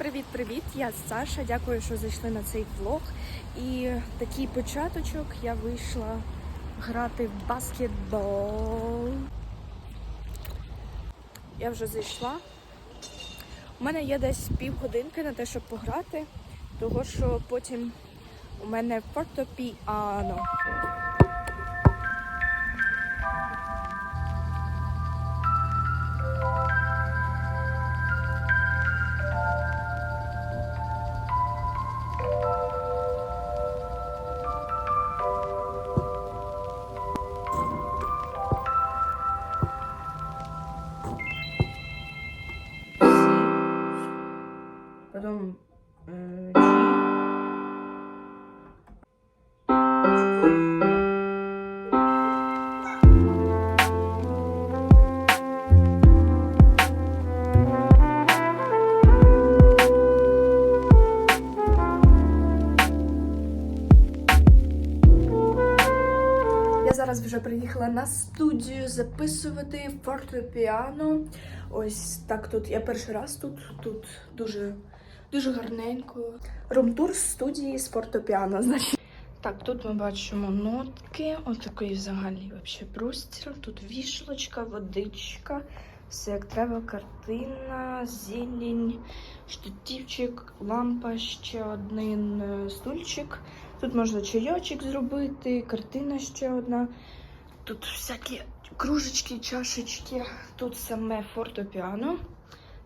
привіт-привіт! Я Саша. Дякую, що зайшли на цей влог. І такий початочок я вийшла грати в баскетбол. Я вже зайшла. У мене є десь півгодинки на те, щоб пограти, того що потім у мене фортепіано. Я зараз вже приїхала на студію записувати фортепіано. Ось так тут. Я перший раз тут. Тут дуже дуже гарненько. Румтур студії з фортепіано. Значить. Так, тут ми бачимо нотки. Ось такий загальний вообще простір. Тут вішалочка, водичка. Все як треба, картина, зелень, штативчик, лампа, ще один е, стульчик. Тут можна чайочок зробити, картина ще одна. Тут всякі кружечки, чашечки. Тут саме фортепіано.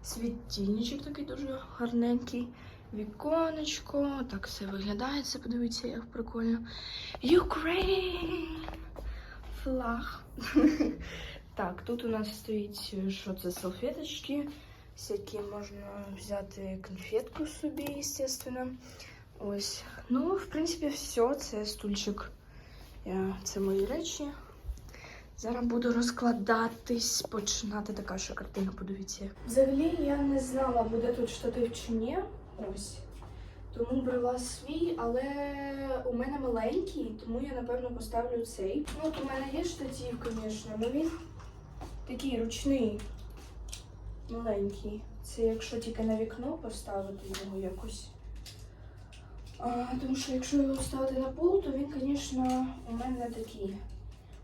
Світильничок такий дуже гарненький. Віконечко. Так все виглядає. Це подивіться, як прикольно. Ukraine! Флаг. Так, тут у нас стоїть, що це салфеточки. Всякі можна взяти конфетку собі, естественно. Ось. Ну, в принципі, все. Це стульчик. Я... Це мої речі. Зараз буду розкладатись, починати така що картина, подивіться. Взагалі я не знала, буде тут штатив чи ні. Ось. Тому брала свій, але у мене маленький, тому я напевно поставлю цей. Ну, от у мене є штатив, звісно, але він такий ручний, маленький. Це якщо тільки на вікно поставити його якось. А, тому що якщо його ставити на пол, то він, звісно, у мене такий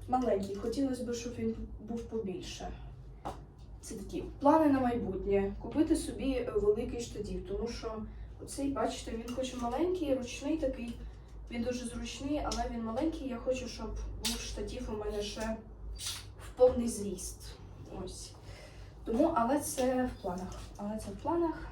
маленький. Хотілося б, щоб він був побільше. Такі плани на майбутнє. Купити собі е, великий штатів, тому що оцей, бачите, він хоч маленький, ручний такий. Він дуже зручний, але він маленький. Я хочу, щоб був штатів у мене ще в повний зріст. Ось. Тому, але це в планах. Але це в планах.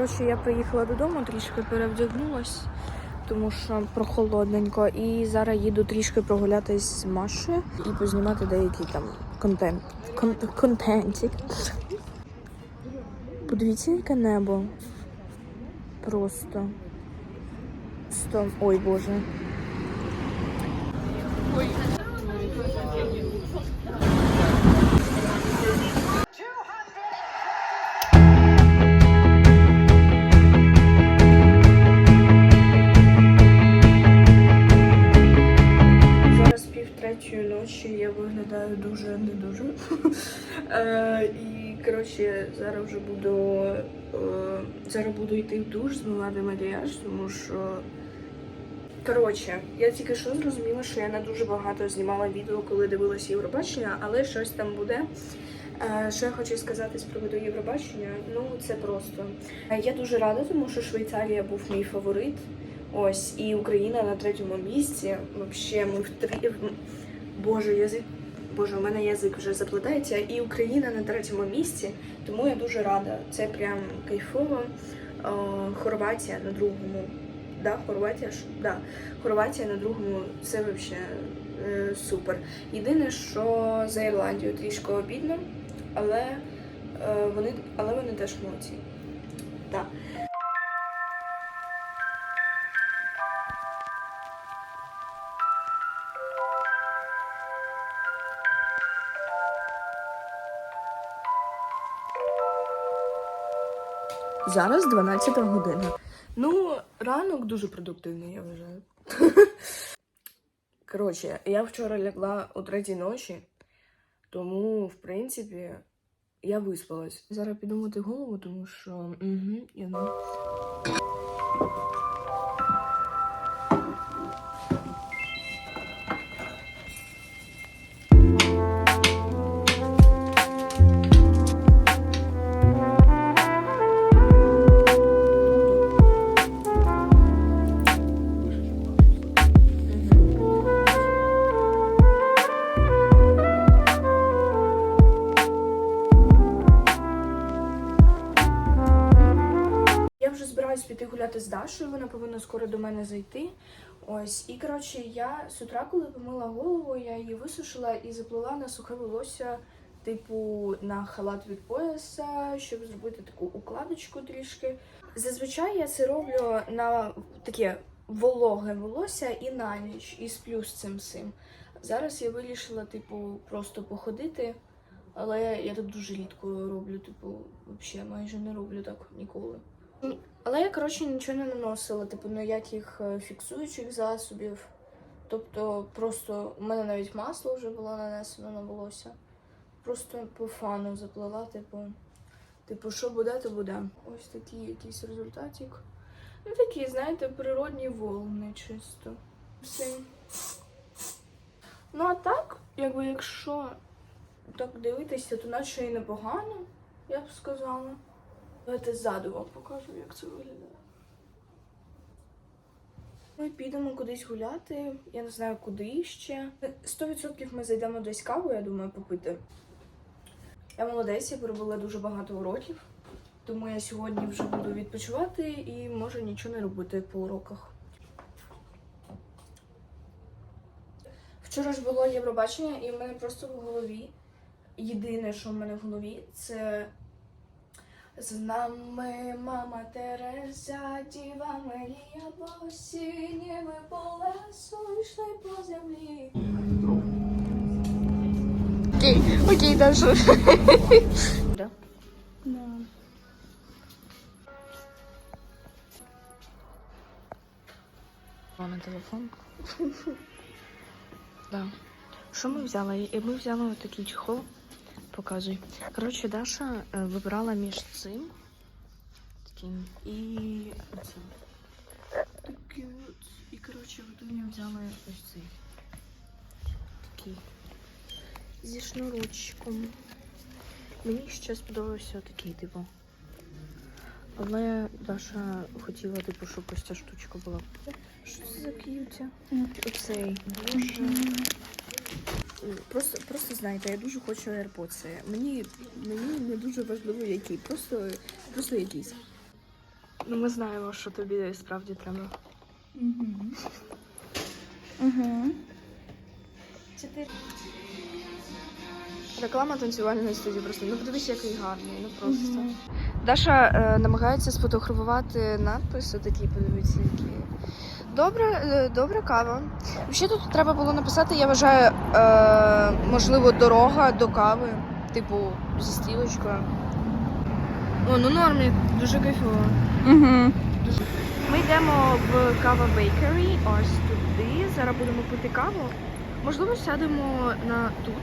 Коротше, я приїхала додому, трішки перевдягнулась, тому що прохолодненько. І зараз їду трішки прогулятись з Машею і познімати деякий там контент. Кон контентик. Подивіться, яке небо. Просто. Сто... Ой, Боже. Зараз І коротше, зараз вже буду е, зараз буду йти в душ, змивати макіяж, тому що. Коротше, я тільки що зрозуміла, що я не дуже багато знімала відео, коли дивилася Євробачення, але щось там буде. Е, Що я хочу сказати з приводу Євробачення? Ну, це просто. Е, Я дуже рада, тому що Швейцарія був мій фаворит. Ось, і Україна на третьому місці. Вообще, ми в три. Боже, язик. Боже, у мене язик вже заплетається. І Україна на третьому місці, тому я дуже рада. Це прям кайфово. Е, Хорватія на другому. Да, Хорватія ж? Да. Хорватія на другому це взагалі е, супер. Єдине, що за Ірландію трішки обідно, але, е, вони, але вони теж молодці. Так. Зараз 12 година. Ну, ранок дуже продуктивний, я вважаю. Коротше, я вчора лягла о третій ночі, тому, в принципі, я виспалась. Зараз піду мити голову, тому що. Угу, я ну. Піти гуляти з Дашою, вона повинна скоро до мене зайти. Ось, і коротше, я з утра, коли помила голову, я її висушила і заплела на сухе волосся, типу, на халат від пояса, щоб зробити таку укладочку трішки. Зазвичай я це роблю на таке вологе волосся і на ніч, і сплю з цим всім. Зараз я вирішила, типу, просто походити, але я так дуже рідко роблю, типу, взагалі майже не роблю так ніколи. Але я, коротше, нічого не наносила, типу, ніяких е, фіксуючих засобів. Тобто, просто у мене навіть масло вже було нанесено на волосся. Просто по фану заплела, типу, типу, що буде, то буде. Ось такий якийсь результатик. Ну, такі, знаєте, природні волни чисто. Все. Ну, а так, якби якщо так дивитися, то наче і непогано, я б сказала. Давайте ззаду вам покажу, як це виглядає. Ми підемо кудись гуляти, я не знаю куди ще. 100% ми зайдемо десь каву, я думаю, попити. Я молодець, я перебула дуже багато уроків, тому я сьогодні вже буду відпочивати і можу нічого не робити по уроках. Вчора ж було Євробачення, і в мене просто в голові. Єдине, що в мене в голові, це з нами мама Тереза, Діва Марія, по синєві по лесу йшли по землі. Окей, окей, Даша. Да? На телефон. Да. Що ми взяли? Ми взяли такий чехол. Показуй. Коротше, Даша е, вибирала між цим таким і цим. Такий от. І коротше, в итоге взяли ось цей. Такий. Зі шнурочком. Мені ще сподобався такий, типу. Але Даша хотіла, типу, щоб ось ця штучка була. Що це за к'юті? Оцей. Дуже. Просто, просто знаєте, я дуже хочу AirPods. Мені, мені не дуже важливо, який. Просто, просто якийсь. Ну, ми знаємо, що тобі справді треба. Угу. Реклама танцювальної студії просто. Ну подивись, який гарний, ну просто. Даша е, намагається сфотографувати надписи такі, подивіться, які. Добра, е, добра кава. Ще тут треба було написати, я вважаю, е, можливо, дорога до кави, типу, зі стрілочкою. О, ну нормі, дуже кайфово. Угу. Ми йдемо в кава Bakery, ось туди. Зараз будемо пити каву. Можливо, сядемо на тут,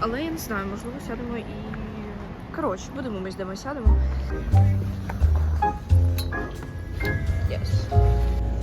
але я не знаю, можливо, сядемо і. Коротше, будемо ми де ми сядемо. Yes.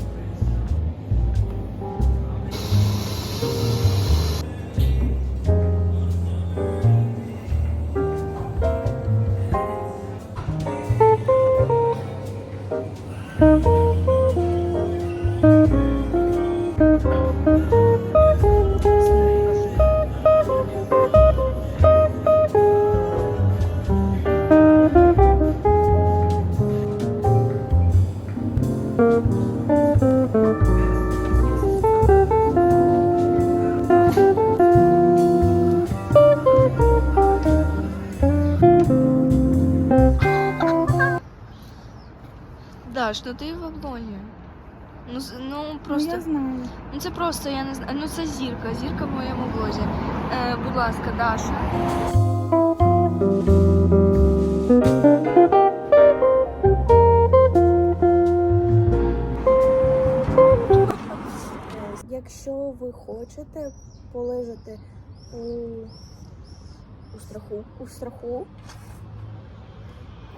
Да, что ты в облоні. Ну, ну, ну просто. Ну, я знаю. Ну це просто, я не знаю. Ну це зірка, зірка в моєму блозі, э, Е, Будь ласка, Даша. Хочете полежати у, у страху, у страху,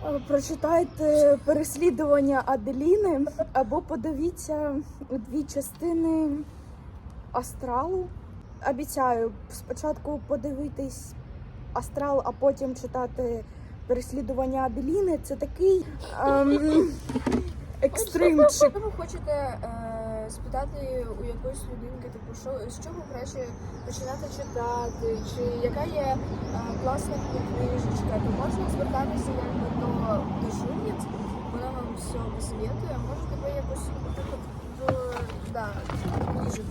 е, прочитайте переслідування Аделіни або подивіться дві частини Астралу. Обіцяю, спочатку подивитись Астрал, а потім читати переслідування Аделіни. Це такий ем, екстримчик. Якщо ви хочете е, спитати у якоїсь людинки, типу, що з чого краще починати читати, чи яка є е, класна книжечка, то можна звертатися якби до, до журниць, вона вам все посоветує, можете ви якось да, ближе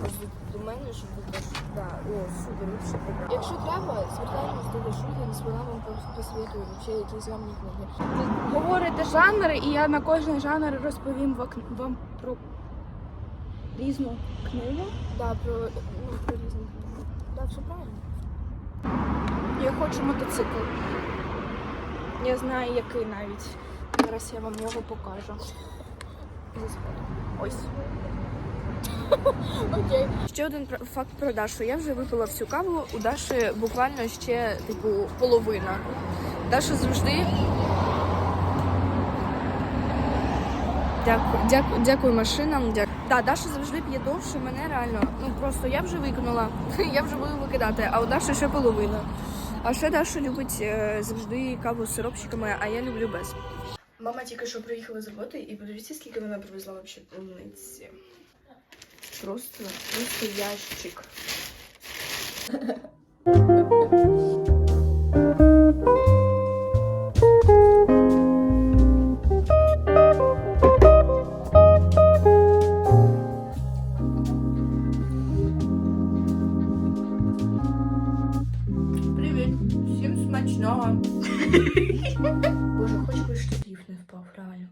до мене, щоб ви да, о, супер, прикольно. Якщо треба, звертаємось до Дашугінс, вона вам пос- посоветує вообще якісь вам книги. Говорите жанри, і я на кожен жанр розповім вам про різну книгу. Да, про, ну, про різні книги. Да, все правильно. Я хочу мотоцикл. Я знаю, який навіть. Зараз я вам його покажу. За спину. Ось. Окей. Ще один факт про Дашу. Я вже випила всю каву. У Даші буквально ще типу половина. Даша завжди. Дякую, дякую, дякую машинам. Дякую. Да, Даша завжди п'є довше мене реально. Ну просто я вже викинула, я вже буду викидати, а у Даші ще половина. А ще Даша любить е, завжди каву з сиропчиками, а я люблю без. Мама тільки що приїхала з роботи і подивіться, скільки вона привезла взагалі полуниці. Просто, просто ящик. Боже, хоч би штатів не впав, реально.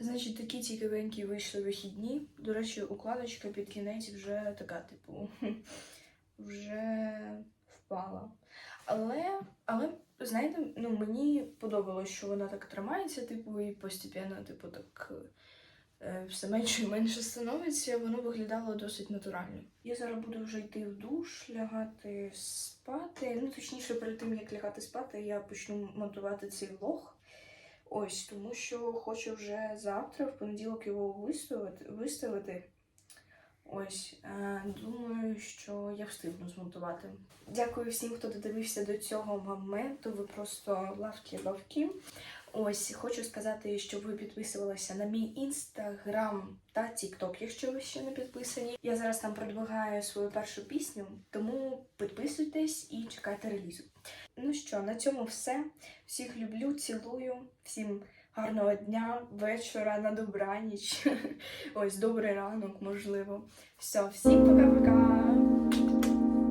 Значить, такі цікавенькі вийшли вихідні. До речі, укладочка під кінець вже така, типу, вже впала. Але, але, знаєте, ну мені подобалось, що вона так тримається, типу, і постійно, типу, так все менше і менше становиться, воно виглядало досить натурально. Я зараз буду вже йти в душ, лягати спати. Ну, точніше, перед тим як лягати спати, я почну монтувати цей влог. Ось, тому що хочу вже завтра, в понеділок його виставити. виставити. Ось, е, думаю, що я встигну змонтувати. Дякую всім, хто додивився до цього моменту. Ви просто лавки-лавки. Ось, хочу сказати, щоб ви підписувалися на мій інстаграм та тікток, якщо ви ще не підписані. Я зараз там продвигаю свою першу пісню, тому підписуйтесь і чекайте релізу. Ну що, на цьому все. Всіх люблю, цілую, всім гарного дня, вечора, на добраніч. Ось добрий ранок, можливо. Все, всім пока-пока.